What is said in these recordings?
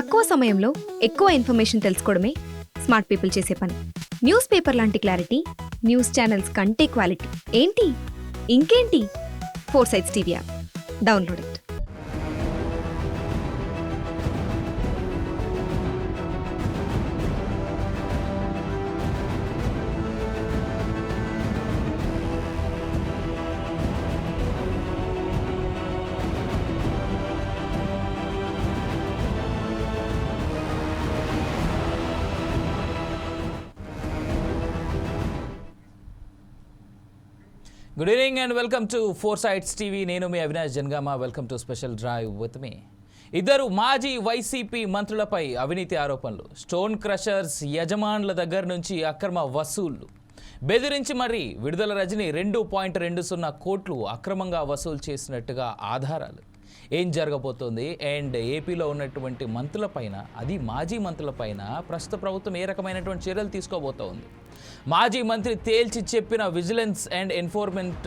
తక్కువ సమయంలో ఎక్కువ ఇన్ఫర్మేషన్ తెలుసుకోవడమే స్మార్ట్ పీపుల్ చేసే పని. న్యూస్ పేపర్ లాంటి క్లారిటీ న్యూస్ ఛానల్స్ కంటే క్వాలిటీ. ఏంటి? ఇంకేంటి? Four sides TV app. Download. Good evening and welcome to four sides TV నేను మీ Avinash Jangama. Welcome to special drive with మీ ఇద్దరు మాజీ వైసీపీ మంత్రులపై అవినీతి ఆరోపణలు. స్టోన్ క్రషర్స్ యజమానుల దగ్గర నుంచి అక్రమ వసూళ్ళు. బెదిరించి మరీ విడుదల రజని రెండు పాయింట్ రెండు సున్నా కోట్లు అక్రమంగా వసూలు చేసినట్టుగా ఆధారాలు. ఏం జరగబోతోంది? అండ్ ఏపీలో ఉన్నటువంటి మంత్రులపైన అది మాజీ మంత్రులపైన ప్రస్తుత ప్రభుత్వం ఏ రకమైనటువంటి చర్యలు తీసుకోబోతోంది? మాజీ మంత్రి తేల్చి చెప్పిన విజిలెన్స్ అండ్ ఎన్ఫోర్స్మెంట్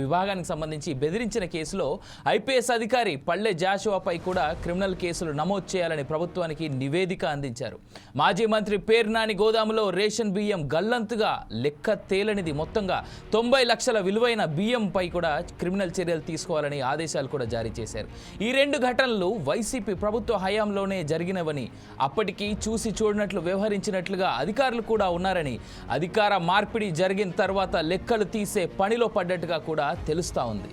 విభాగానికి సంబంధించి బెదిరించిన కేసులో ఐపీఎస్ అధికారి పల్లె జాషువాపై కూడా క్రిమినల్ కేసులు నమోదు చేయాలని ప్రభుత్వానికి నివేదిక అందించారు. మాజీ మంత్రి పేర్నాని గోదాములో రేషన్ బియ్యం గల్లంతుగా లెక్క తేలనిది మొత్తంగా తొంభై లక్షల విలువైన బియ్యంపై కూడా క్రిమినల్ చర్యలు తీసుకోవాలని ఆదేశాలు కూడా జారీ చేశారు. ఈ రెండు ఘటనలు వైసీపీ ప్రభుత్వ హయాంలోనే జరిగినవని అప్పటికి చూసి చూడనట్లు వ్యవహరించినట్లుగా అధికారులు కూడా ఉన్నారని అధికార మార్పిడి జరిగిన తర్వాత లెక్కలు తీసే పనిలో పడ్డట్టుగా కూడా తెలుస్తా ఉంది.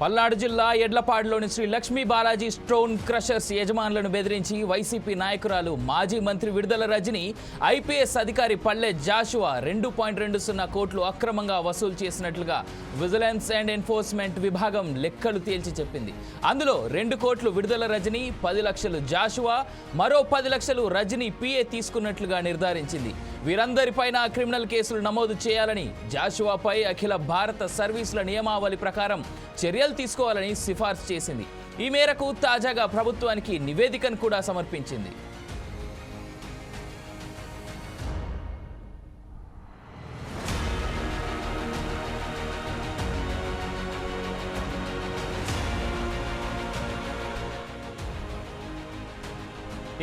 పల్నాడు జిల్లా ఎడ్లపాడులోని శ్రీ లక్ష్మీ బాలాజీ స్టోన్ క్రషర్స్ యజమానులను బెదిరించి వైసీపీ నాయకురాలు మాజీ మంత్రి విడుదల రజని ఐపీఎస్ అధికారి పల్లె జాషువా రెండు పాయింట్ రెండు సున్నా కోట్లు అక్రమంగా వసూలు చేసినట్లుగా విజిలెన్స్ అండ్ ఎన్ఫోర్స్మెంట్ విభాగం లెక్కలు తేల్చి చెప్పింది. అందులో రెండు కోట్లు విడుదల రజని పది లక్షలు జాషువా మరో పది లక్షలు రజని పిఏ తీసుకున్నట్లుగా నిర్ధారించింది. వీరందరిపైన క్రిమినల్ కేసులు నమోదు చేయాలని జాషువాపై అఖిల భారత సర్వీసుల నియమావళి ప్రకారం చర్యలు తీసుకోవాలని సిఫార్సు చేసింది. ఈ మేరకు తాజాగా ప్రభుత్వానికి నివేదికను కూడా సమర్పించింది.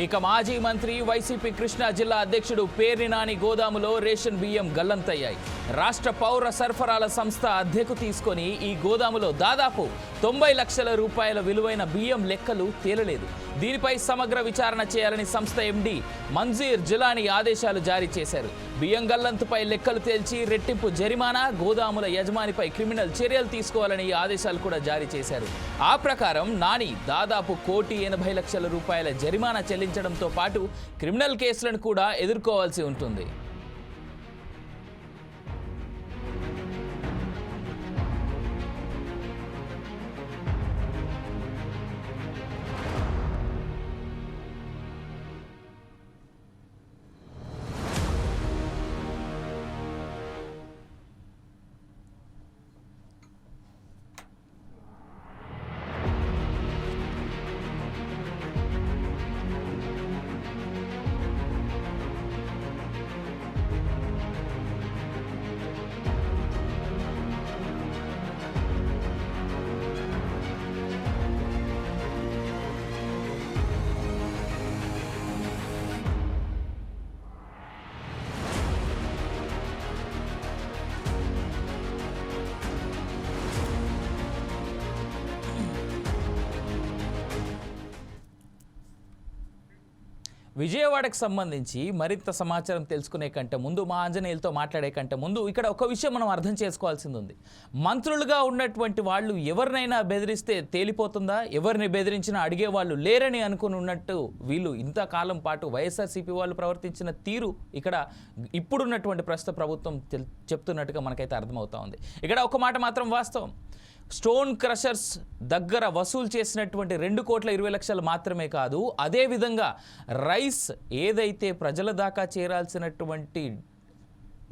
ఇక మాజీ మంత్రి వైసీపీ కృష్ణా జిల్లా అధ్యక్షుడు పేర్ని నాని గోదాములో రేషన్ బియ్యం గల్లంతయ్యాయి. రాష్ట్ర పౌర సరఫరాల సంస్థ అద్దెకు తీసుకొని ఈ గోదాములో దాదాపు తొంభై లక్షల రూపాయల విలువైన బియ్యం లెక్కలు తేలలేదు. దీనిపై సమగ్ర విచారణ చేయాలని సంస్థ ఎండి మంజీర్ జిలాని ఆదేశాలు జారీ చేశారు. బియ్యం గల్లంతుపై లెక్కలు తేల్చి రెట్టింపు జరిమానా గోదాముల యజమానిపై క్రిమినల్ చర్యలు తీసుకోవాలని ఆదేశాలు కూడా జారీ చేశారు. ఆ ప్రకారం నాని దాదాపు కోటి ఎనభై లక్షల రూపాయల జరిమానా చెల్లించడంతో పాటు క్రిమినల్ కేసులను కూడా ఎదుర్కోవాల్సి ఉంటుంది. విజయవాడకు సంబంధించి మరింత సమాచారం తెలుసుకునే కంటే ముందు మా ఆంజనేయులతో మాట్లాడే కంటే ముందు ఇక్కడ ఒక విషయం మనం అర్థం చేసుకోవాల్సింది ఉంది. మంత్రులుగా ఉన్నటువంటి వాళ్ళు ఎవరినైనా బెదిరిస్తే తేలిపోతుందా? ఎవరిని బెదిరించినా అడిగే వాళ్ళు లేరని అనుకుని ఉన్నట్టు వీళ్ళు ఇంతకాలం పాటు వైఎస్ఆర్సీపీ వాళ్ళు ప్రవర్తించిన తీరు ఇక్కడ ఇప్పుడున్నటువంటి ప్రస్తుత ప్రభుత్వం చెప్తున్నట్టుగా మనకైతే అర్థమవుతా ఉంది. ఇక్కడ ఒక మాట మాత్రం వాస్తవం. స్టోన్ క్రషర్స్ దగ్గర వసూలు చేసినటువంటి రెండు కోట్ల ఇరవై లక్షలు మాత్రమే కాదు అదేవిధంగా రైస్ ఏదైతే ప్రజల దాకా చేరాల్సినటువంటి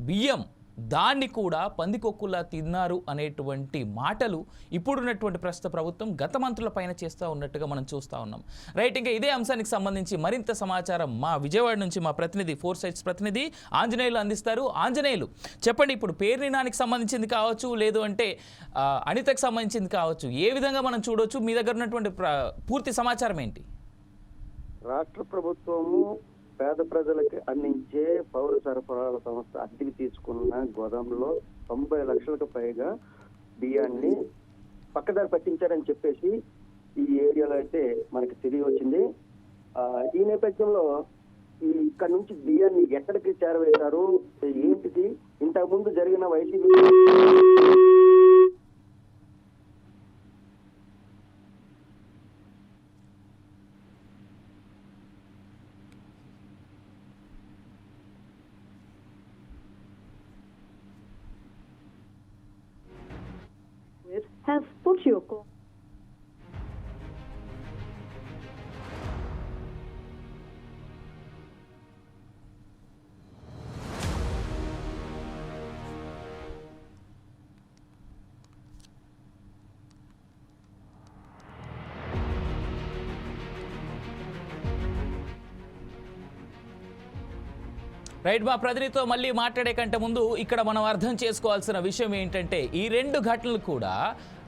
బియ్యం దాన్ని కూడా పందికొక్కులా తిన్నారు అనేటువంటి మాటలు ఇప్పుడున్నటువంటి ప్రస్తుత ప్రభుత్వం గత మంత్రుల పైన చేస్తూ ఉన్నట్టుగా మనం చూస్తూ ఉన్నాం. రైట్ ఇంకా ఇదే అంశానికి సంబంధించి మరింత సమాచారం మా విజయవాడ నుంచి మా ప్రతినిధి ఫోర్ సైట్స్ ప్రతినిధి ఆంజనేయులు అందిస్తారు. ఆంజనేయులు చెప్పండి ఇప్పుడు పేర్నినానికి సంబంధించింది కావచ్చు లేదు అంటే అనితకు సంబంధించింది కావచ్చు ఏ విధంగా మనం చూడవచ్చు మీ దగ్గర ఉన్నటువంటి పూర్తి సమాచారం ఏంటి? రాష్ట్ర ప్రభుత్వము పేద ప్రజలకి అందించే పౌర సరఫరాల సంస్థ అద్దెకి తీసుకున్న గోదాంలో తొంభై లక్షలకు పైగా బియ్యాన్ని పక్కదారి పట్టించారని చెప్పేసి ఈ ఏరియాలో అయితే మనకి తెలియ వచ్చింది. ఈ నేపథ్యంలో ఈ ఇక్కడ నుంచి బియ్యాన్ని ఎక్కడికి చేరవేశారు? ఏంటిది? ఇంతకు ముందు జరిగిన YCP Have put your right మా ప్రతినిధితో మళ్ళీ మాట్లాడే కంటే ముందు ఇక్కడ మనం అర్థం చేసుకోవాల్సిన విషయం ఏంటంటే ఈ రెండు ఘటనలు కూడా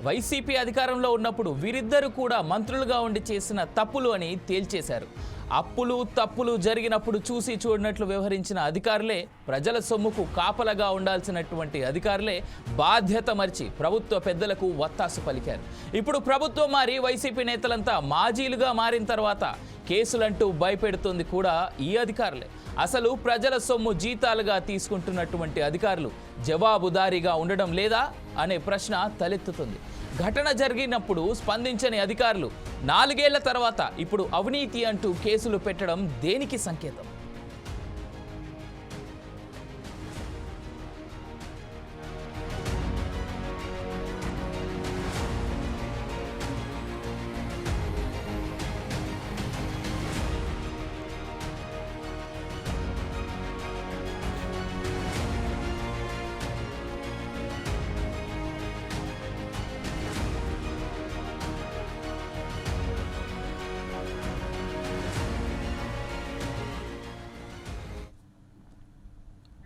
వైసీపీ అధికారంలో ఉన్నప్పుడు వీరిద్దరు కూడా మంత్రులుగా ఉండి చేసిన తప్పులు అని తేల్చేశారు. అప్పులు తప్పులు జరిగినప్పుడు చూసి చూడనట్లు వ్యవహరించిన అధికారులే ప్రజల సొమ్ముకు కాపలగా ఉండాల్సినటువంటి అధికారులే బాధ్యత మర్చి ప్రభుత్వ పెద్దలకు వత్తాసు పలికారు. ఇప్పుడు ప్రభుత్వం మారి వైసీపీ నేతలంతా మాజీలుగా మారిన తర్వాత కేసులంటూ భయపెడుతుంది కూడా ఈ అధికారులే. అసలు ప్రజల సొమ్ము జీతాలుగా తీసుకుంటున్నటువంటి అధికారులు జవాబుదారీగా ఉండడం లేదా? అనే ప్రశ్న తలెత్తుతుంది. ఘటన జరిగినప్పుడు స్పందించని అధికారులు. నాలుగేళ్ళ తర్వాత ఇప్పుడు అవినీతి అంటూ కేసులు పెట్టడం దేనికి సంకేతం?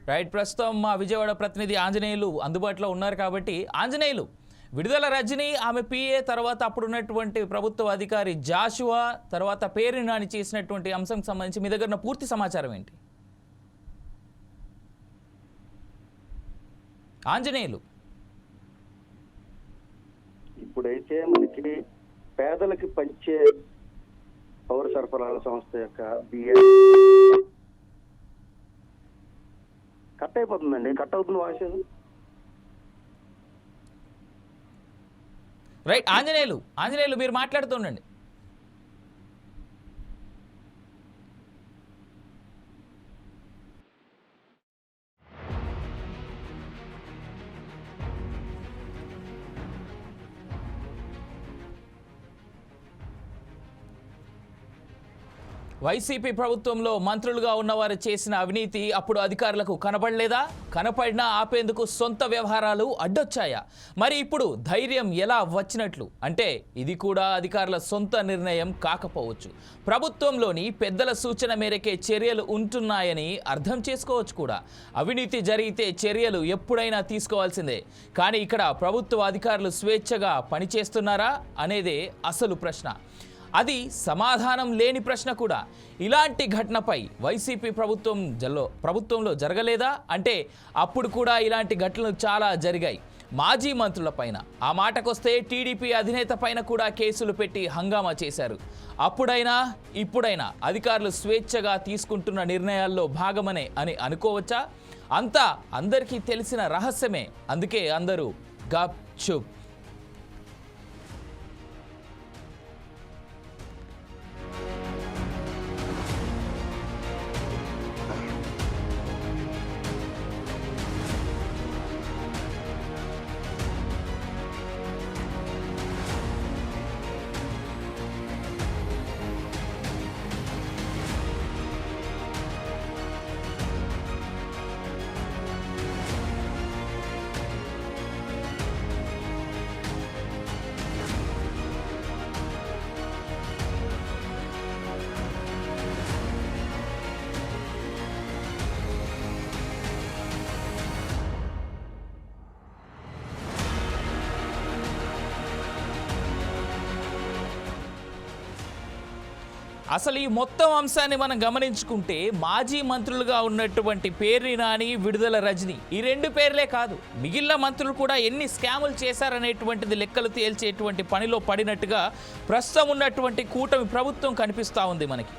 రైట్ ప్రస్తుతం మా విజయవాడ ప్రతినిధి ఆంజనేయులు అందుబాటులో ఉన్నారు కాబట్టి ఆంజనేయులు విడుదల రజని ఆమె పిఏ తర్వాత అప్పుడున్నటువంటి ప్రభుత్వ అధికారి జాషువా తర్వాత పేరు నాని చేసినటువంటి అంశం సంబంధించి మీ దగ్గర ఉన్న పూర్తి సమాచారం ఏంటి? ఆంజనేయులు. ఇప్పుడైతే మనకి పేదలకి పంచే పౌర సరఫరాల సంస్థ యొక్క బిఏ కట్ అయిపోతుందండి. కట్ అవుతుంది వాయిస్. రైట్ ఆంజనేయులు ఆంజనేయులు మీరు మాట్లాడుతుండండి వైసీపీ ప్రభుత్వంలో మంత్రులుగా ఉన్నవారు చేసిన అవినీతి అప్పుడు అధికారులకు కనపడలేదా కనపడినా ఆపేందుకు సొంత వ్యవహారాలు అడ్డొచ్చాయా? మరి ఇప్పుడు ధైర్యం ఎలా వచ్చినట్లు? అంటే ఇది కూడా అధికారుల సొంత నిర్ణయం కాకపోవచ్చు. ప్రభుత్వంలోని పెద్దల సూచన మేరకే చర్యలు ఉంటున్నాయని అర్థం చేసుకోవచ్చు కూడా. అవినీతి జరిగితే చర్యలు ఎప్పుడైనా తీసుకోవాల్సిందే. కానీ ఇక్కడ ప్రభుత్వ అధికారులు స్వేచ్ఛగా పనిచేస్తున్నారా? అనేదే అసలు ప్రశ్న. అది సమాధానం లేని ప్రశ్న కూడా. ఇలాంటి ఘటనపై వైసీపీ ప్రభుత్వం జల్లో ప్రభుత్వంలో జరగలేదా? అంటే అప్పుడు కూడా ఇలాంటి ఘటనలు చాలా జరిగాయి. మాజీ మంత్రులపైన ఆ మాటకొస్తే టీడీపీ అధినేత పైన కూడా కేసులు పెట్టి హంగామా చేశారు. అప్పుడైనా ఇప్పుడైనా అధికారులు స్వేచ్ఛగా తీసుకుంటున్న నిర్ణయాల్లో భాగమనే అని అనుకోవచ్చా? అంతా అందరికీ తెలిసిన రహస్యమే. అందుకే అందరూ గప్ చుప్ అసలు ఈ మొత్తం అంశాన్ని మనం గమనించుకుంటే మాజీ మంత్రులుగా ఉన్నటువంటి పేర్ని నాని విడుదల రజని ఈ రెండు పేర్లే కాదు. మిగిలిన మంత్రులు కూడా ఎన్ని స్కాములు చేశారనేటువంటిది లెక్కలు తేల్చేటువంటి పనిలో పడినట్టుగా ప్రస్తుతం ఉన్నటువంటి కూటమి ప్రభుత్వం కనిపిస్తూ ఉంది మనకి.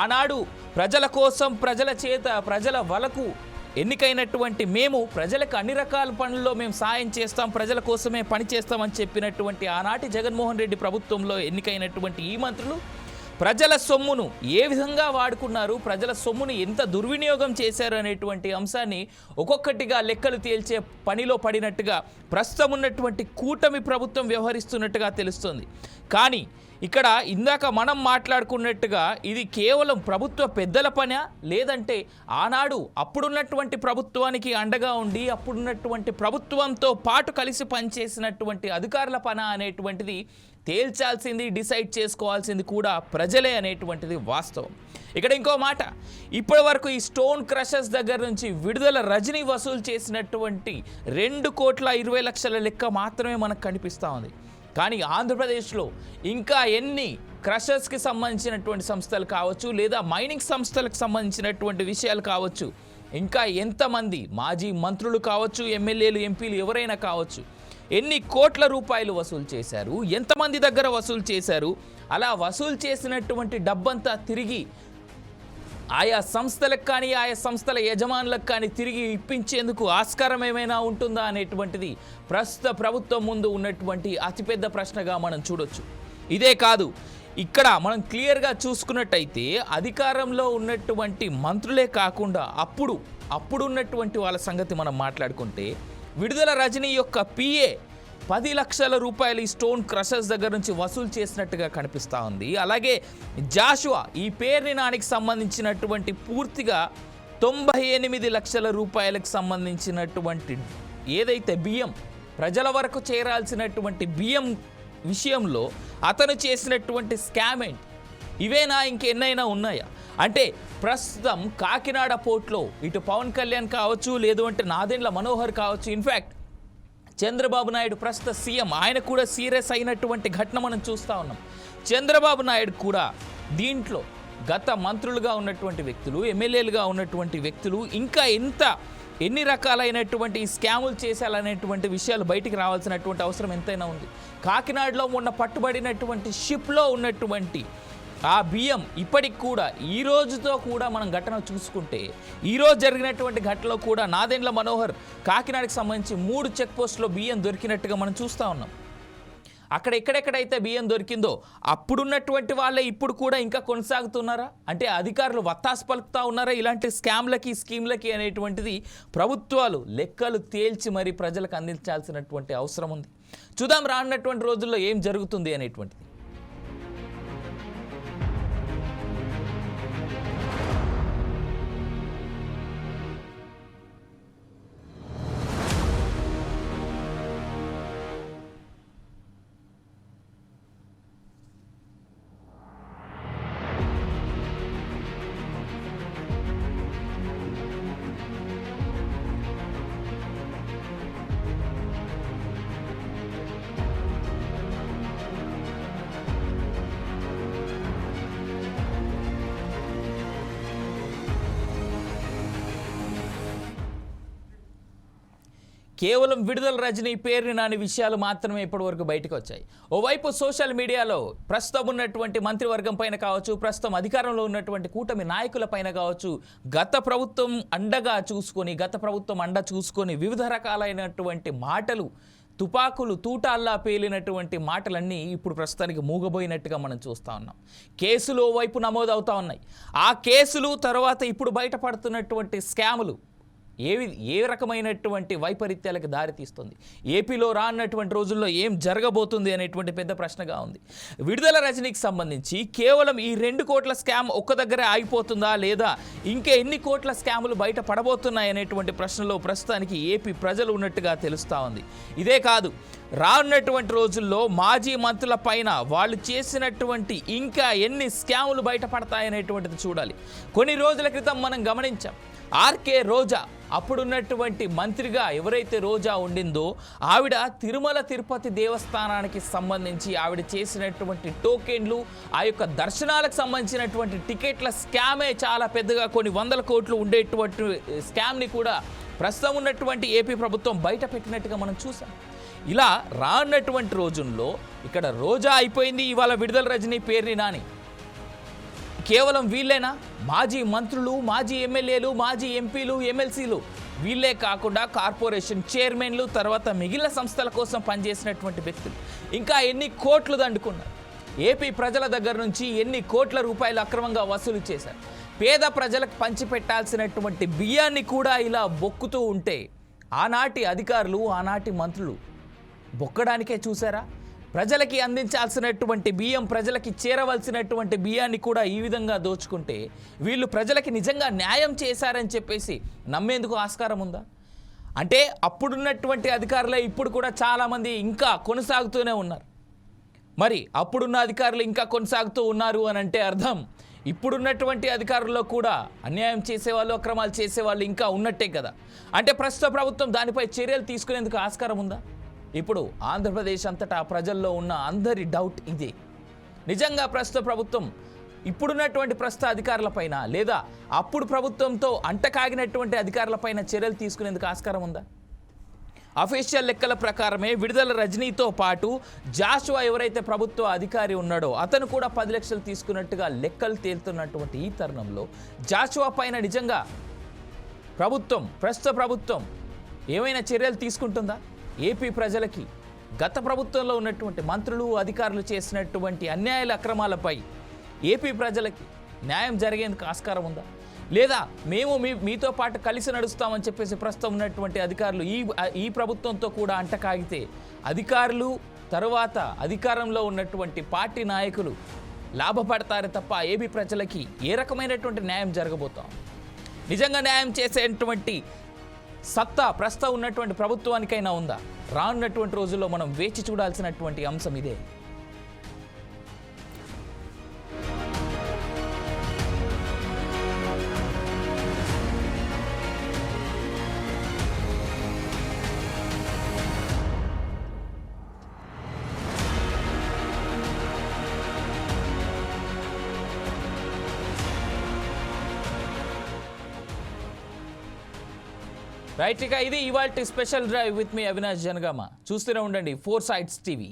ఆనాడు ప్రజల కోసం ప్రజల చేత ప్రజల వలకు ఎన్నికైనటువంటి మేము ప్రజలకు అన్ని రకాల పనుల్లో మేము సాయం చేస్తాం ప్రజల కోసమే పని చేస్తామని చెప్పినటువంటి ఆనాటి జగన్మోహన్ రెడ్డి ప్రభుత్వంలో ఎన్నికైనటువంటి ఈ మంత్రులు ప్రజల సొమ్మును ఏ విధంగా వాడుకున్నారు ప్రజల సొమ్మును ఎంత దుర్వినియోగం చేశారు అనేటువంటి అంశాన్ని ఒక్కొక్కటిగా లెక్కలు తేల్చే పనిలో పడినట్టుగా ప్రస్తుతం ఉన్నటువంటి కూటమి ప్రభుత్వం వ్యవహరిస్తున్నట్టుగా తెలుస్తుంది. కానీ ఇక్కడ ఇందాక మనం మాట్లాడుకున్నట్టుగా ఇది కేవలం ప్రభుత్వ పెద్దల పనా? లేదంటే ఆనాడు అప్పుడున్నటువంటి ప్రభుత్వానికి అండగా ఉండి అప్పుడున్నటువంటి ప్రభుత్వంతో పాటు కలిసి పనిచేసినటువంటి అధికారుల పన అనేటువంటిది తేల్చాల్సింది డిసైడ్ చేసుకోవాల్సింది కూడా ప్రజలే అనేటువంటిది వాస్తవం. ఇక్కడ ఇంకో మాట ఇప్పటి వరకు ఈ స్టోన్ క్రషర్స్ దగ్గర నుంచి విడుదల రజనీ వసూలు చేసినటువంటి రెండు కోట్ల ఇరవై లక్షల లెక్క మాత్రమే మనకు కనిపిస్తూ ఉంది. కానీ ఆంధ్రప్రదేశ్లో ఇంకా ఎన్ని క్రషర్స్కి సంబంధించినటువంటి సంస్థలు కావచ్చు లేదా మైనింగ్ సంస్థలకు సంబంధించినటువంటి విషయాలు కావచ్చు ఇంకా ఎంతమంది మాజీ మంత్రులు కావచ్చు ఎమ్మెల్యేలు ఎంపీలు ఎవరైనా కావచ్చు ఎన్ని కోట్ల రూపాయలు వసూలు చేశారు? ఎంతమంది దగ్గర వసూలు చేశారు? అలా వసూలు చేసినటువంటి డబ్బంతా తిరిగి ఆయా సంస్థలకు కానీ ఆయా సంస్థల యజమానులకు కానీ తిరిగి ఇప్పించేందుకు ఆస్కారం ఏమైనా ఉంటుందా అనేటువంటిది ప్రస్తుత ప్రభుత్వం ముందు ఉన్నటువంటి అతిపెద్ద ప్రశ్నగా మనం చూడొచ్చు. ఇదే కాదు ఇక్కడ మనం క్లియర్గా చూసుకున్నట్టయితే అధికారంలో ఉన్నటువంటి మంత్రులే కాకుండా అప్పుడు అప్పుడు ఉన్నటువంటి వాళ్ళ సంగతి మనం మాట్లాడుకుంటే విడుదల రజనీ యొక్క పిఏ పది లక్షల రూపాయలు ఈ స్టోన్ క్రషర్స్ దగ్గర నుంచి వసూలు చేసినట్టుగా కనిపిస్తూ ఉంది. అలాగే జాషువా ఈ పేరుని నానికి సంబంధించినటువంటి పూర్తిగా తొంభై ఎనిమిది లక్షల రూపాయలకు సంబంధించినటువంటి ఏదైతే బియ్యం ప్రజల వరకు చేరాల్సినటువంటి బియ్యం విషయంలో అతను చేసినటువంటి స్కామెంట్ ఇవేనా? ఇంకెన్నైనా ఉన్నాయా? అంటే ప్రస్తుతం కాకినాడ పోర్ట్లో ఇటు పవన్ కళ్యాణ్ కావచ్చు లేదు అంటే నాదెండ్ల మనోహర్ కావచ్చు. ఇన్ఫ్యాక్ట్ చంద్రబాబు నాయుడు ప్రస్తుత సీఎం ఆయన కూడా సీరియస్ అయినటువంటి ఘటన మనం చూస్తూ ఉన్నాం. చంద్రబాబు నాయుడు కూడా దీంట్లో గత మంత్రులుగా ఉన్నటువంటి వ్యక్తులు ఎమ్మెల్యేలుగా ఉన్నటువంటి వ్యక్తులు ఇంకా ఎంత ఎన్ని రకాలైనటువంటి స్కాములు చేశాలనేటువంటి విషయాలు బయటికి రావాల్సినటువంటి అవసరం ఎంతైనా ఉంది. కాకినాడలో మొన్న పట్టుబడినటువంటి షిప్లో ఉన్నటువంటి ఆ బియ్యం ఇప్పటికి కూడా ఈ రోజుతో కూడా మనం ఘటన చూసుకుంటే ఈ రోజు జరిగినటువంటి ఘటనలో కూడా నాదెండ్ల మనోహర్ కాకినాడకి సంబంధించి మూడు చెక్ పోస్టులో బియ్యం దొరికినట్టుగా మనం చూస్తూ ఉన్నాం. అక్కడ ఎక్కడెక్కడైతే బియ్యం దొరికిందో అప్పుడున్నటువంటి వాళ్ళే ఇప్పుడు కూడా ఇంకా కొనసాగుతున్నారా? అంటే అధికారులు వత్తాసు పలుకుతా ఉన్నారా? ఇలాంటి స్కామ్లకి స్కీమ్లకి అనేటువంటిది ప్రభుత్వాలు లెక్కలు తేల్చి మరి ప్రజలకు అందించాల్సినటువంటి అవసరం ఉంది. చూద్దాం రానున్నటువంటి రోజుల్లో ఏం జరుగుతుంది అనేటువంటిది. కేవలం విడుదల రజనీ పేరుని నాని విషయాలు మాత్రమే ఇప్పటివరకు బయటకు వచ్చాయి ఓవైపు సోషల్ మీడియాలో ప్రస్తుతం ఉన్నటువంటి మంత్రివర్గం పైన కావచ్చు ప్రస్తుతం అధికారంలో ఉన్నటువంటి కూటమి నాయకుల పైన కావచ్చు గత ప్రభుత్వం అండగా చూసుకొని గత ప్రభుత్వం అండ చూసుకొని వివిధ రకాలైనటువంటి మాటలు తుపాకులు తూటాల్లా పేలినటువంటి మాటలన్నీ ఇప్పుడు ప్రస్తుతానికి మూగబోయినట్టుగా మనం చూస్తూ ఉన్నాం. కేసులు ఓవైపు నమోదవుతూ ఉన్నాయి. ఆ కేసులు తర్వాత ఇప్పుడు బయటపడుతున్నటువంటి స్కాములు ఏవి ఏ రకమైనటువంటి వైపరీత్యాలకు దారితీస్తుంది ఏపీలో రానున్నటువంటి రోజుల్లో ఏం జరగబోతుంది అనేటువంటి పెద్ద ప్రశ్నగా ఉంది. విడుదల రజనీకి సంబంధించి కేవలం ఈ రెండు కోట్ల స్కామ్ ఒక్క దగ్గరే ఆగిపోతుందా లేదా? ఇంకా ఎన్ని కోట్ల స్కాములు బయట పడబోతున్నాయి అనేటువంటి ప్రశ్నలో ప్రస్తుతానికి ఏపీ ప్రజలు ఉన్నట్టుగా తెలుస్తూ ఉంది. ఇదే కాదు రానున్నటువంటి రోజుల్లో మాజీ మంత్రుల పైన వాళ్ళు చేసినటువంటి ఇంకా ఎన్ని స్కాములు బయటపడతాయనేటువంటిది చూడాలి. కొన్ని రోజుల క్రితం మనం గమనించాం. ఆర్కే రోజా అప్పుడున్నటువంటి మంత్రిగా ఎవరైతే రోజా ఉండిందో ఆవిడ తిరుమల తిరుపతి దేవస్థానానికి సంబంధించి ఆవిడ చేసినటువంటి టోకెన్లు ఆ యొక్క దర్శనాలకు సంబంధించినటువంటి టికెట్ల స్కామే చాలా పెద్దగా కొన్ని వందల కోట్లు ఉండేటువంటి స్కామ్ని కూడా ప్రస్తుతం ఉన్నటువంటి ఏపీ ప్రభుత్వం బయట పెట్టినట్టుగా మనం చూసాం ఇలా రానటువంటి రోజుల్లో ఇక్కడ రోజా అయిపోయింది ఇవాళ విడుదల రజనీ పేరుని నాని. కేవలం వీళ్ళేనా? మాజీ మంత్రులు మాజీ ఎమ్మెల్యేలు మాజీ ఎంపీలు ఎమ్మెల్సీలు. వీళ్ళే కాకుండా కార్పొరేషన్ చైర్మన్లు తర్వాత మిగిలిన సంస్థల కోసం పనిచేసినటువంటి వ్యక్తులు. ఇంకా ఎన్ని కోట్లు దండుకున్నారు? ఏపీ ప్రజల దగ్గర నుంచి ఎన్ని కోట్ల రూపాయలు అక్రమంగా వసూలు చేశారు? పేద ప్రజలకు పంచిపెట్టాల్సినటువంటి బియ్యాన్ని కూడా ఇలా బొక్కుతూ ఉంటే ఆనాటి అధికారులు ఆనాటి మంత్రులు బొక్కడానికే చూసారా? ప్రజలకి అందించాల్సినటువంటి బియ్యం ప్రజలకి చేరవలసినటువంటి బియ్యాన్ని కూడా ఈ విధంగా దోచుకుంటే వీళ్ళు ప్రజలకి నిజంగా న్యాయం చేశారని చెప్పేసి నమ్మేందుకు ఆస్కారం ఉందా? అంటే అప్పుడున్నటువంటి అధికారులే ఇప్పుడు కూడా చాలామంది ఇంకా కొనసాగుతూనే ఉన్నారు. మరి అప్పుడున్న అధికారులు ఇంకా కొనసాగుతూ ఉన్నారు అని అంటే అర్థం. ఇప్పుడున్నటువంటి అధికారుల్లో కూడా అన్యాయం చేసేవాళ్ళు అక్రమాలు చేసేవాళ్ళు ఇంకా ఉన్నట్టే కదా. అంటే ప్రస్తుత ప్రభుత్వం దానిపై చర్యలు తీసుకునేందుకు ఆస్కారం ఉందా? ఇప్పుడు ఆంధ్రప్రదేశ్ అంతటా ప్రజల్లో ఉన్న అందరి డౌట్ ఇదే. నిజంగా ప్రస్తుత ప్రభుత్వం ఇప్పుడున్నటువంటి ప్రస్తుత అధికారులపైన లేదా అప్పుడు ప్రభుత్వంతో అంటకాగినటువంటి అధికారులపైన చర్యలు తీసుకునేందుకు ఆస్కారం ఉందా? అఫీషియల్ లెక్కల ప్రకారమే విడుదల రజనీతో పాటు జాషువా ఎవరైతే ప్రభుత్వ అధికారి ఉన్నాడో అతను కూడా పది లక్షలు తీసుకున్నట్టుగా లెక్కలు తేలుతున్నటువంటి ఈ తరుణంలో జాషువా పైన నిజంగా ప్రభుత్వం ప్రస్తుత ప్రభుత్వం ఏమైనా చర్యలు తీసుకుంటుందా? ఏపీ ప్రజలకి గత ప్రభుత్వంలో ఉన్నటువంటి మంత్రులు అధికారులు చేసినటువంటి అన్యాయాల అక్రమాలపై ఏపీ ప్రజలకి న్యాయం జరిగేందుకు ఆస్కారం ఉందా? లేదా మేము మీ మీతో పాటు కలిసి నడుస్తామని చెప్పేసి ప్రస్తుతం ఉన్నటువంటి అధికారులు ఈ ఈ ప్రభుత్వంతో కూడా అంటకాగితే అధికారులు తరువాత అధికారంలో ఉన్నటువంటి పార్టీ నాయకులు లాభపడతారే తప్ప ఏపీ ప్రజలకి ఏ రకమైనటువంటి న్యాయం జరగబోతాం నిజంగా న్యాయం చేసేటువంటి సత్తా ప్రస్తుతం ఉన్నటువంటి ప్రభుత్వానికైనా ఉందా? రానున్నటువంటి రోజుల్లో మనం వేచి చూడాల్సినటువంటి అంశం ఇదే. రైట్ ఇక ఇది ఇవాళ స్పెషల్ డ్రైవ్ విత్ మీ అవినాష్ జనగామ. చూస్తూనే ఉండండి ఫోర్ సైట్స్ టీవీ.